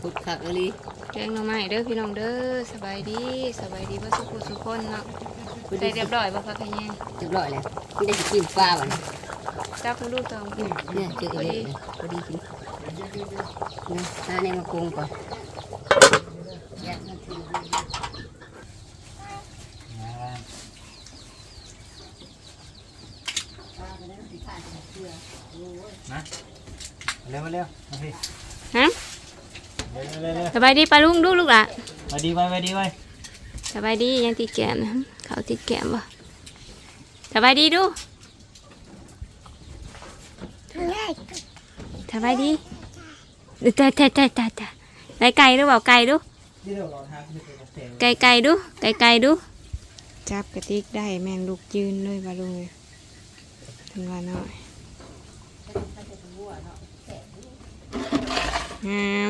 พุดคักเลยแกงหน่อไม้เด้อพี่น้องเด้อสบายดีสบายดีบ่สุขสุขคนเนาะได้เรียบร้อยบ่พักกันยังเรียบร้อยแล้วไม่ได้สิกินปลาบ่นะจับมือดูตองเนี่ยเจอกันเลยพอดีกินนะหาในมะกรูดก่อนแยกมันทิ้งนะเร็วมาเร็วมาพี่ฮะ สบายดีปลาลุงดูลูกหล่ะมาดีไว้มาดีไว้สบายดียังติดแก้มนะเขาติดแก้มบ่สบายดีดูสบายดีตาตาตาตาตาไก่ไก่ดูเปล่าไก่ดูที่เราลองทำคือเป็นเซลล์ไก่ไก่ดูไก่ไก่ดูจับกระติกได้แมงลูกยืนเลยปลาลุงเลยทันว่าน้อยงาม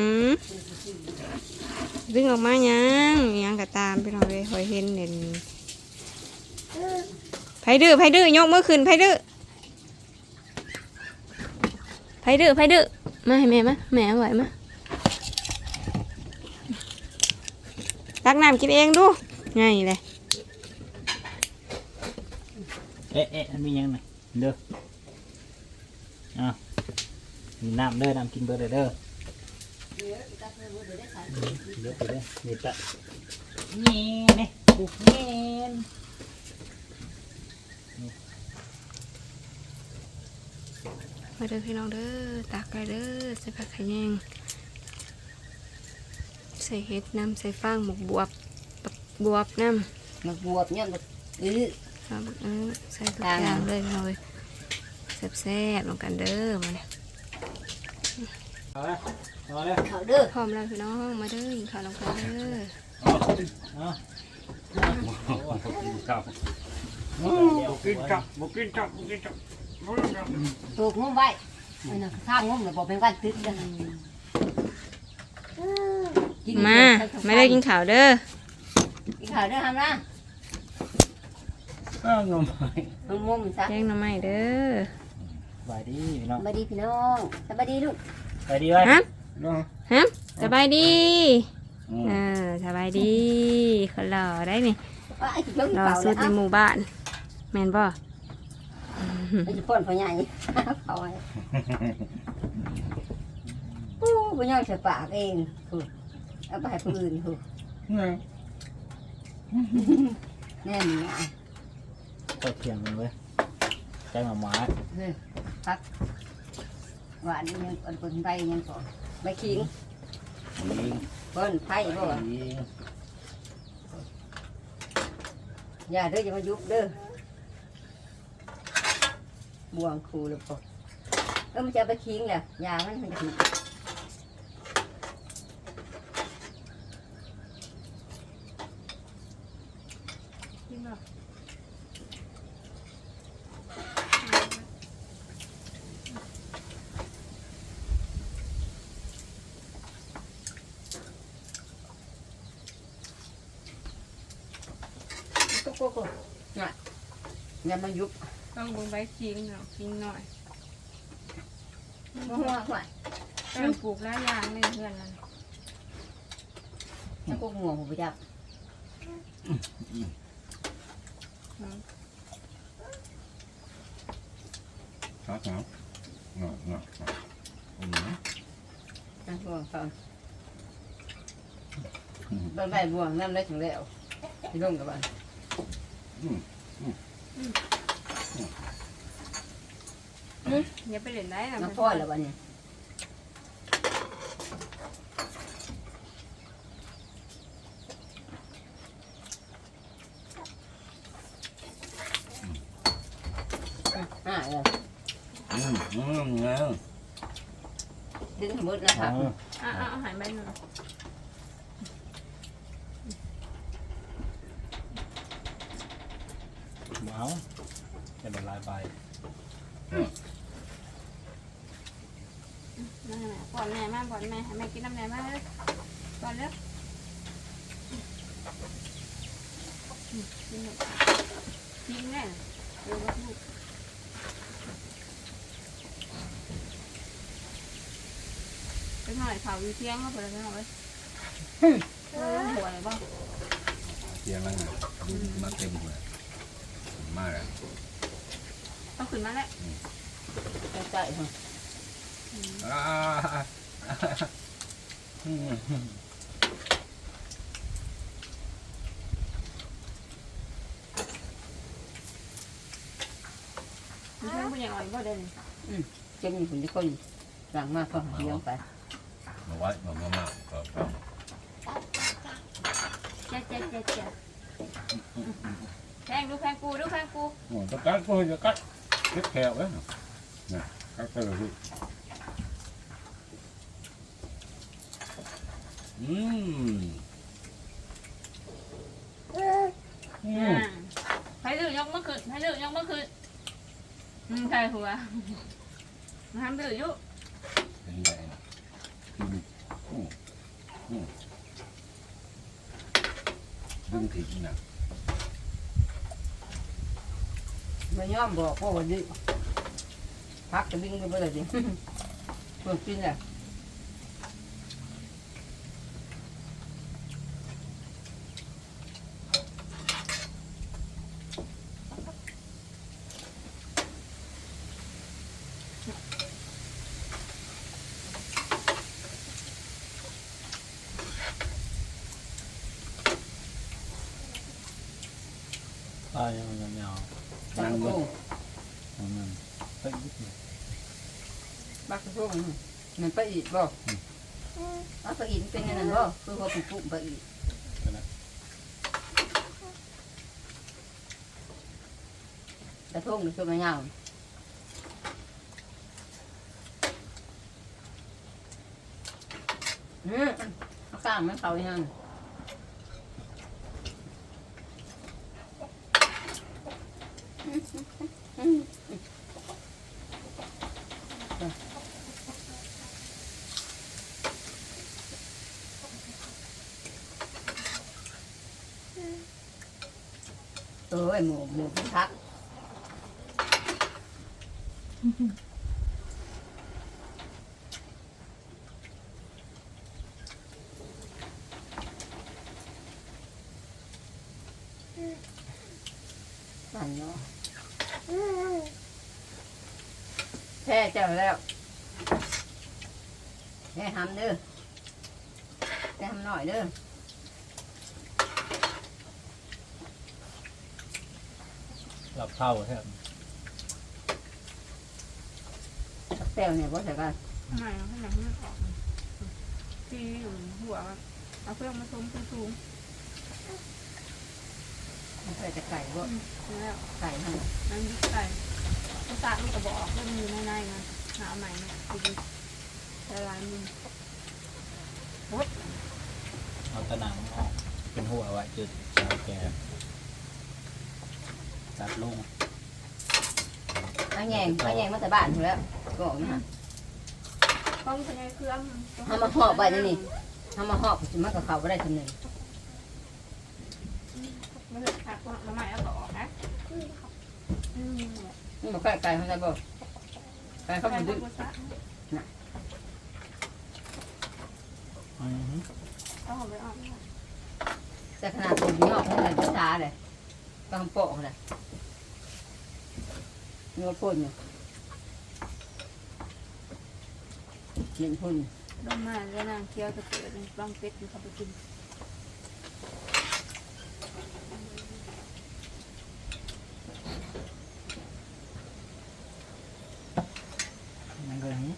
ดึงออกมายังยังกระตามไปหน่อยเลยคอยเห็นเด่นไผดื้อไผดื้อยกมือขึ้นไผดื้อไผดื้อไผดื้อมาให้แม่มาแม่ไหวมาตักน้ำกินเองดูง่ายเลยเอ๊ะเอ๊ะมียังไงเด้ออะมีน้ำเด้อน้ำกินเบอร์เด้อ เด้อเดี๋ยวไปเด้อนี่ตะนี่นี่ปุ๊บนี่มาเด้อพี่น้องเด้อตักไปเด้อใส่ผักขะแยงใส่เห็ดน้ำใส่ฟางหมกบวบบักบวบน้ำมันบวบเนี่ยมันอื้อเอาบักเออใส่ทุกอย่างเลยพี่น้องเลยแซ่บๆลงกันเด้อมาเนี่ย เอาละเอาละเขาเด้อพร้อมแล้วพี่น้องมาเด้อกินข้าวลงกันเด้อเอากินกับบุกินกับบุกินกับบุกินกับบุกินกับถูกงุ้มไว้อันนั้นข้างงุ้มเลยบอกเป็นวันตึกกันมาไม่ได้กินข้าวเด้อกินข้าวเด้อทำนะเอางมไปมันงุ้มซะแกงหน่อไม้เด้อสบายดีพี่น้องสบายดีพี่น้องสบายดีลูก สบายดีไว้ฮะเนาะฮะสบายดีอืมเออสบายดีคนหล่อได้นี่ว่าไอ้ที่ยกหล่อเก่าสุแล้ดวในหมู่บ้านแม่นบ่ไอ้ที่พ่นพ่อใหญ่เขาไว้โอ้พ่อใหญ่ใส่ปากเองถูกเอาไปให้คนอื่นถูกเนี่ยแน่นี่อะก็เทียงมันเว้ยใจหมาหมาเฮ้ยพัก หวานนี่ยังอันเป็นใบยังก่อนใบขิงยิงเพิ่นไผ่บ่วะยิงอย่าเด้ออย่ามายุบเด้อบ่วงครูเลยพอเออมันจะเอาไปขิงแหละยามันมันจะขิงโก็โก็น่ะอย่ามายุบต้องเบิ่งใบขิงเนาะขิงหน่อยหัวหัวหัวต้องปลูกหลายอย่างเลยเพื่อนนั่นแล้วก็หัวผมไปจับครับครับเนาะเนาะอืมนะบ่วงฟังตอนใบบ่วงน้ำได้ถึงแล้วที่ลงกับบ้าน อย่าไปเล่นได้นะน้ำพ่อแล้วบ้านนี้ดึงหมดนะครับอะอะเอาหายใบหนึ่ง เมาจะเป็นลายไปนั่นแหละก่อนแม่มาก่อนแม่ให้แม่กินน้ำแม่มาเลยก่อนเร็วอืมกินหมดกินแน่เออว่าลูกไปหน่อยเผาอยู่เที่ยงก็พอแล้วเอาไว้เออหัวอะไรบ้างเสียงแล้วไงดูมาเต็มเลย มากเลยต้องขึ้นมาแล้วใกล้ๆค่ะอ่าอืมมีเพื่อนผู้ใหญ่อ่อยบ่ได้เลยเจ้ามีคนที่คนหลังมากก็เลี้ยงไปมาไว้มามามาก็ก็ เจ๊เจ๊เจ๊เจ๊ แพงดูแพงกูดูแพงกูโอ้ตะกัดก็จะกัดเล็กแถวเลยนะกัดไปเลยพี่อืมอืมให้ดื้อยกมือขึ้นให้ดื้อยกมือขึ้นอืมใช่หัวมาทำดื้อยุเป็นไงนะอืมอืมอืมดึงทิ้งนะ ไม่ยอมบอกพ่อวันนี้พักจะวิ่งไปเมื่อไหร่ดิเพื่อนกินแหละ ตายยังยังยาว บักกระพุ้ง มันเฮ้ย บักกระพุ้งมันไปอีกบ่เอาไปอีกเป็นยังไงบ่คือว่าปุ๊บไปอีกกระทงนี่คือมันยาวอืมเอากล้ามมันเขาอย่างนั้น เอ้ยหมูหมูพิทักษ์สั่นเนาะแพ้เจ้าแล้วแพ้ทำเด้อแพ้ทำหน่อยเด้อ หลับเข้าใช่ไหมสักแต้วเนี่ยว่าแต่กันทำไมข้างหลังมันออกที่อยู่หัวเอาเพื่อนมาซุ้มซุ้มมันใส่แต่ไก่บ่แล้วไก่ทั้งมันยุบไปภาษามันก็บอกว่ามันอยู่ในในมันหาใหม่เนี่ยดีละลายมือเอาตะหนังออกเป็นหัวไว้จุดสาวแก ตัดลงไอ้แงงไอ้แงงมาแต่บ้านอยู่แล้วก็ออกนี่ฮะต้องใช้เครื่องทำมาหอบไปนี่นี่ทำมาหอบสิมากับเขาไม่ได้ทำหนึ่งไม่ได้หักว่าละใหม่เอาต่อนะอืมนี่บอกไก่ไก่เขาจะบอกไก่เขาใครไปพูดึดงภาษาอือฮึต้องเอาไปออกแต่ขนาดตัวนี้ออกเขาเลยภาษาเลย ก็ทำโปะเลยนี่ก็พ่นอยู่เขียนพ่น ลงมาแล้วนางเคี้ยวตะเกียบ้องเป็ดอยู่เขาไปกินก็อย่างนี้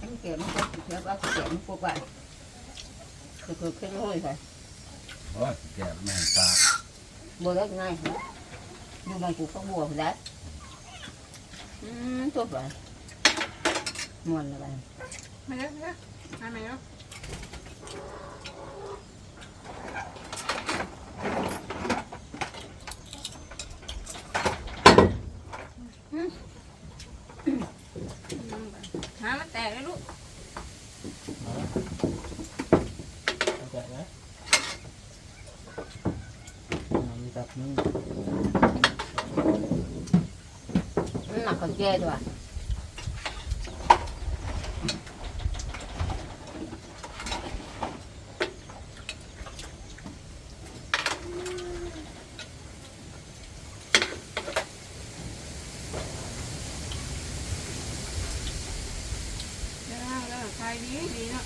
มันเขียน มันก็เขียนว่าเขียนมันพวกไปคือคือขึ้นห้อยไปโอ้ยแกแม่งตาบัวเล็กง่ายนะดูมันกูก็บัวคนได้อืมตัวไปมวนอะไรไม่ได้ไม่ได้ทำไมเนาะ หามันแตกเลยลูก เข้าใจไหมมันจับมือ คนแก่ด้วยแล้วแล้วใครดีดีเนาะ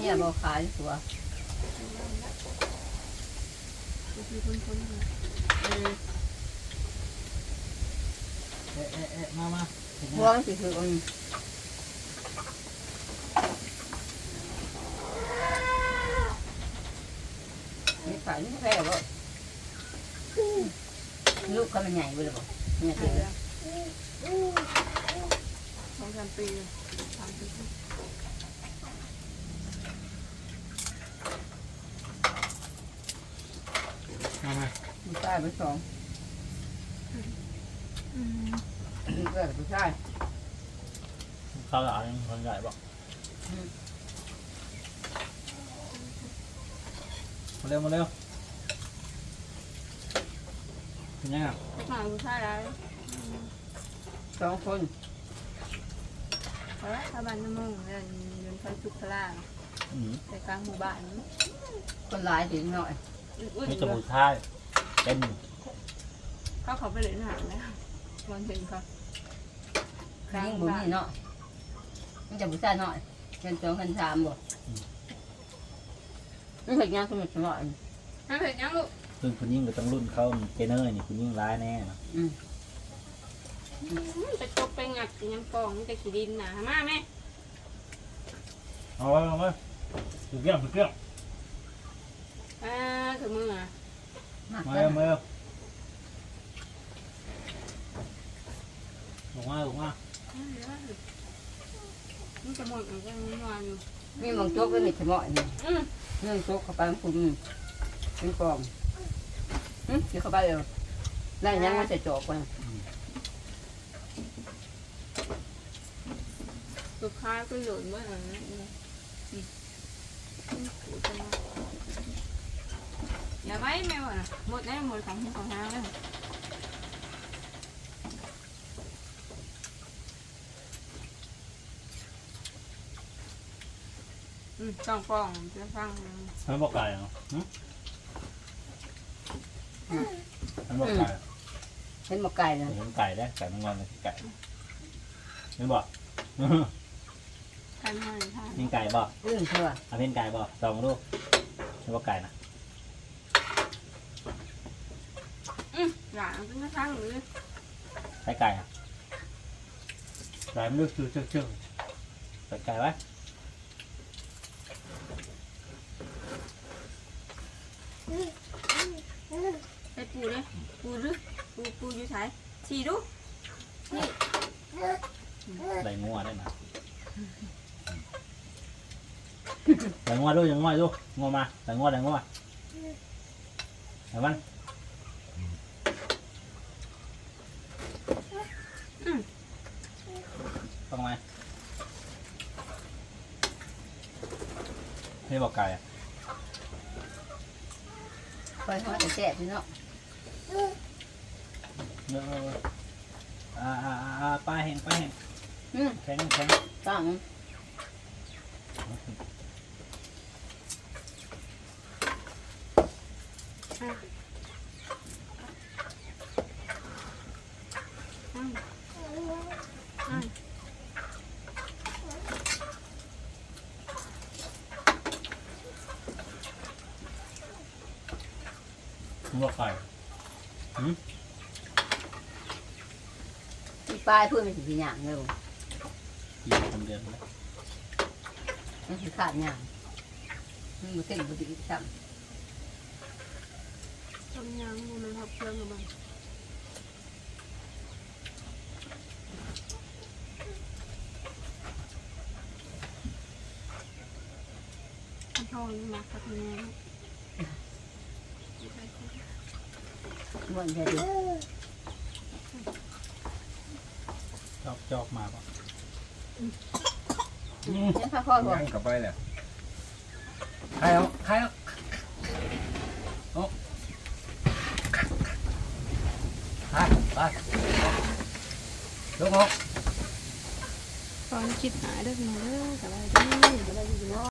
เป็นชื่อบ่มันเป็นถือว่าใครใครคุ้มหมดแล้วดาวพุ่งสองพุ่งสามพุ่งนั่นไงเนี่ยบ่ขายตัวก็คือคนคนเลยอืมเอ๊ะเอ๊ะเอ๊ะมามาเห็นไหมพวงสิคืออืมนี่ขายนี่แพงบ่ลูกเขามันใหญ่เบ่ล่ะบ่เนี่ยใช่สิแล้วสองสามปีสามปี มามา ผู้ชายไปสองอืมนี่ก็ผู้ชายเข้าวหลามคนใหญ่บอกมาเร็วมาเร็วเป็นยังไงหมาผู้ชายแล้วสองคนเพราะถ้าบ้านน้ำมงเดินเดินไปสุขลาอืมไปกลางหมู่บ้านคนหลายถึงหน่อยอุ่นมีๆจมูกท้าย เป็นเขาเขาไปเล่นหางแล้ววันเห็นเขายิ่งบุญนี่เนาะมันจะผู้ชายหน่อยเป็นสองคนสามบ่มันเห็นยังสมุดสมองถ้าเห็นยังลูกซึ่งคุณยิ่งก็ต้องรุ่นเขาเจเนอร์นี่คุณยิ่งร้ายแน่นะอืมไปตกไปงัดยังกองจะขี้ดินนะมาแม่เอาไว้เอาไว้ถูกเกี่ยงถูกเกี่ยงอ่าถือมืออะ มากมาจัเร็วงมาเร็วลงมาลงมามันจะหมดมันก็นอนอยู่มีบางโจ๊กก็มีสมองนี่อืมเรื่องโจ๊กเข้าไปมันคุณเป็นกองอืมเดี๋ยวเข้าไปเร็วได้ยังมันจะจบไปสุดท้ายก็หล่นว่าอะไรนะ อย่าไว้แม่วะนะหมดแล้วหมดของของทางแล้วอืมต้องป้องจะฟังมันบอกไก่เหรอหึมันบอกไก่เห็นหมกไก่นะเห็นไก่ได้ไก่มันงอนเลยไก่เห็นบอกกันมาทางเป็นไก่บอกอื้อเชื่อเอาเป็นไก่บอกลองดูเห็นบอกไก่นะ อืมหลังเป็นกระทั่งหรือใส่ไก่อะไก่มันเลือกชื่อเชื่อเชื่อใส่ไก่ไว้ไอ้ปูเลยปูหรือปูปูอยู่ไหนฉีดูใส่งัวได้ไหมใส่งัวดูอย่างงัวดูงัวมาใส่งัวใส่งัวใส่มันต้องไหม นี่บอกไก่อะคอยหอแต่แซ่บพี่เนาะเออเออเอออ่าอ่าอ่าปลาแห้งปลาแห้งอืมแข็งแข็งตั้ง นี่บอกไก่ที่ปลายเพื่อนมันสิหยางเร็วกินคนเดียวเลยมันสิขาดหยางมันบ่เต็มบ่ดีซ้ต้มยำมันมันทับเครื่องกับมันข้าวทอดนี่มาสักนิดำมันแค่ดีจอกจอกมาป่ะยังข้าพ่อพ่อยังกลับไปเลยใครเอาใครเอาเอาไปไปลงออก ตอนคิดหาเด้อพี่น้องเด้อสบายดีจะได้ยินว่า